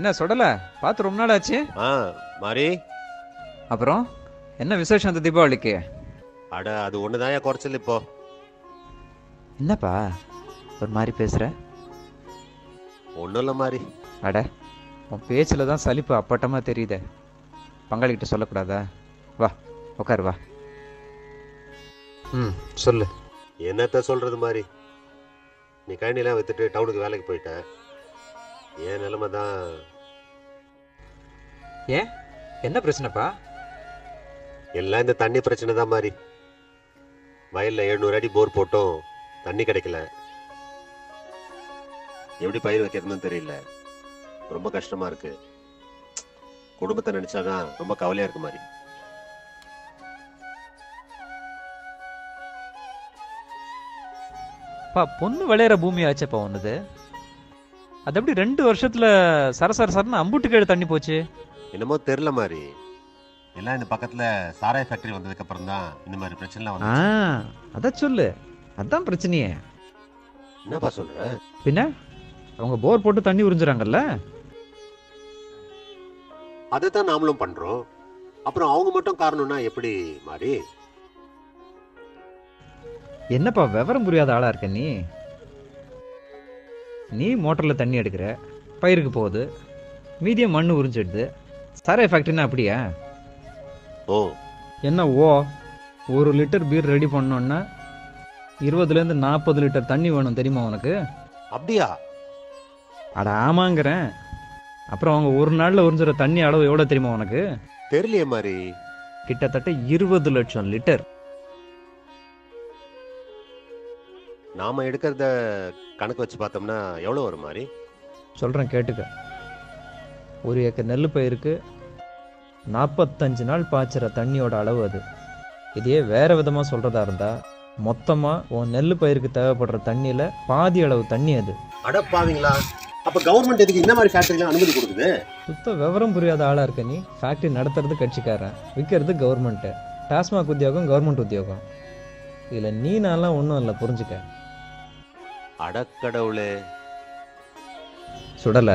என்ன சுடல? பார்த்து ரொம்ப நாள் ஆச்சு ஆ மாறி அப்புறம்? என்ன விசேஷம் அந்த தீபாவளிக்கு? அட அது ஒன்று குறைச்சல் இப்போ. என்னப்பா? ஒரு மாதிரி பேசுற? ஒன்றும் இல்லை மாறி அட உன் பேச்சில் தான் சலிப்பு அப்பட்டமாக தெரியுதே. பங்காளிகிட்ட சொல்லக்கூடாதா? வா உட்காரு வா. ம் சொல்லு. என்னத்த சொல்றது மாதிரி நீ கழனிலாம் வித்துட்டு டவுனுக்கு வேலைக்கு போயிட்ட. என் நிலைமை தான். ஏன்? என்ன பிரச்சனைப்பா? எல்லாம் இந்த தண்ணி பிரச்சனை தான் மாதிரி வயலில் எழுநூறு அடி போர் போட்டும் தண்ணி கிடைக்கல. எப்படி பயிர் வைக்கிறதுன்னு தெரியல. ரொம்ப கஷ்டமா இருக்கு. குடும்பத்தை நினைச்சாதான் ரொம்ப கவலையா இருக்கு மாதிரி பா பொண்ணு விளையிற பூமி ஆச்சேப்பா ஒன்றுது அது எப்படி ரெண்டு வருஷத்துல சர சர சரன்னு அம்புட்டு கீழே தண்ணி போச்சு? என்னமோ தெரியல மாதிரி எல்லாம் இந்த பக்கத்துல சாராய ஃபேக்டரி வந்ததுக்கு அப்புறம் தான் இந்த மாதிரி பிரச்சனை வந்து அதான் சொல்லு. அதான் பிரச்சனையே. என்னப்பா சொல்ற? பின்ன? அவங்க போர் போட்டு தண்ணி உறிஞ்சுறாங்கல்ல? அதை தான் நாமளும் பண்றோம். அப்புறம் அவங்க மட்டும் காரணம்னா எப்படி மாறி என்னப்பா விவரம் புரியாத ஆளா இருக்க நீ? நீ மோட்டர்ல தண்ணி எடுக்கிற பயிருக்கு போகுது மீதிய மண்ணு உறிஞ்சிடுது சாராய ஃபேக்டரினா அப்படியா? ஓ. என்ன ஓ ஒரு லிட்டர் பீர் ரெடி பண்ணோன்னா இருபதுலேருந்து நாற்பது லிட்டர் தண்ணி வேணும் தெரியுமா உனக்கு? அப்படியா? அட ஆமாங்கிறேன். அப்புறம் அவங்க ஒரு நாளில் உறிஞ்சுற தண்ணி அளவு எவ்வளோ தெரியுமா உனக்கு? தெரியலையே மாதிரி கிட்டத்தட்ட இருபது லட்சம் லிட்டர். நாம எடுக்கிறத கணக்கு வச்சு பார்த்தோம்னா எவ்வளவு வரும் மாதிரி சொல்கிறேன் கேட்டுக்க. ஒரு ஏக்கர் நெல் பயிருக்கு நாற்பத்தஞ்சு நாள் பாய்ச்சுற தண்ணியோட அளவு அது. இதையே வேற விதமாக சொல்கிறதா இருந்தால் மொத்தமாக உன் நெல் பயிருக்கு தேவைப்படுற தண்ணியில் பாதி அளவு தண்ணி அது. அடப்பாவீங்களா அப்ப கவர்மெண்ட் எதுக்கு இந்த மாதிரி ஃபேக்டரிலாம் அனுமதி கொடுக்குது? சுத்த விவரம் புரியாத ஆளாக இருக்க நீ. ஃபேக்ட்ரி நடத்துறது கட்சிக்காரன். விற்கிறது கவர்மெண்ட்டு டாஸ்மாக் உத்தியோகம் கவர்மெண்ட் உத்தியோகம். இதில் நீ நான்லாம் ஒன்றும் இல்லை புரிஞ்சுக்க. அடக்கடவுளே. சுடலை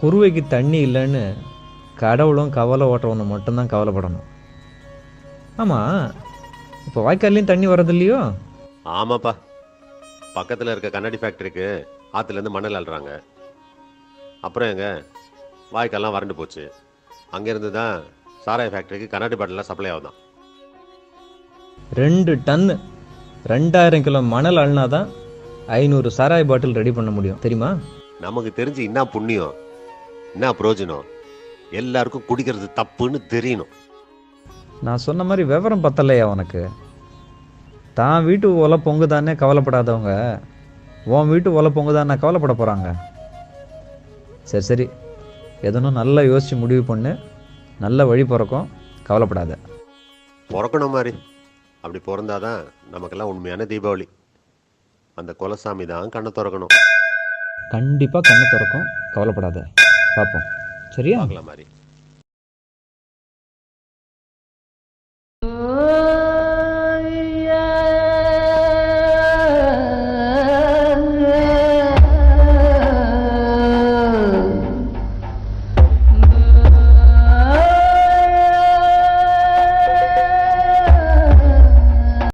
குருவைக்கு தண்ணி இல்லைன்னு கடவுளும் கவலை ஓட்டுறவனு மட்டும்தான் கவலைப்படணும். ஆமாம் இப்போ வாய்க்கால்லையும் தண்ணி வர்றது இல்லையோ? ஆமாப்பா. பக்கத்துல இருக்க கண்ணாடி ஃபேக்டரிக்கு ஆத்துல இருந்து மணல் அள்ளுறாங்க. அப்புறம் எங்க? வாய்க்கால்லாம் வறண்டு போச்சு. அங்கிருந்து தான் சாராய ஃபேக்டரிக்கு கண்ணாடி பாட்டிலாம் சப்ளை ஆகுதான். ரெண்டு டன்னு ரெண்டாயிரம் கிலோ மணல் அள்ளினாதான் ஐநூறு சாராய பாட்டில் ரெடி பண்ண முடியும். தெரியுமா? நமக்கு தெரிஞ்சு என்ன புண்ணியம்? என்ன பிரயோஜனம் எல்லாருக்கும் குடிக்கிறது தப்புன்னு தெரியணும். நான் சொன்ன மாதிரி விவரம் பத்தலையா உனக்கு? தான் வீட்டு ஒலை பொங்குதானே கவலைப்படாதவங்க. உன் வீட்டு ஒலை பொங்குதானே கவலைப்பட போகிறாங்க சரி சரி. எதனும் நல்லா யோசித்து முடிவு பண்ணு. நல்ல வழி பிறக்கும். கவலைப்படாத. பிறக்கணும் மாதிரி. அப்படி பிறந்தாதான் நமக்கெல்லாம் உண்மையான தீபாவளி. அந்த குலசாமி தான் கண்ணை திறக்கணும். கண்டிப்பாக கண்ணை திறக்கும். கவலைப்படாத. பார்ப்போம் சரியா? பார்க்கலாம் மாதிரி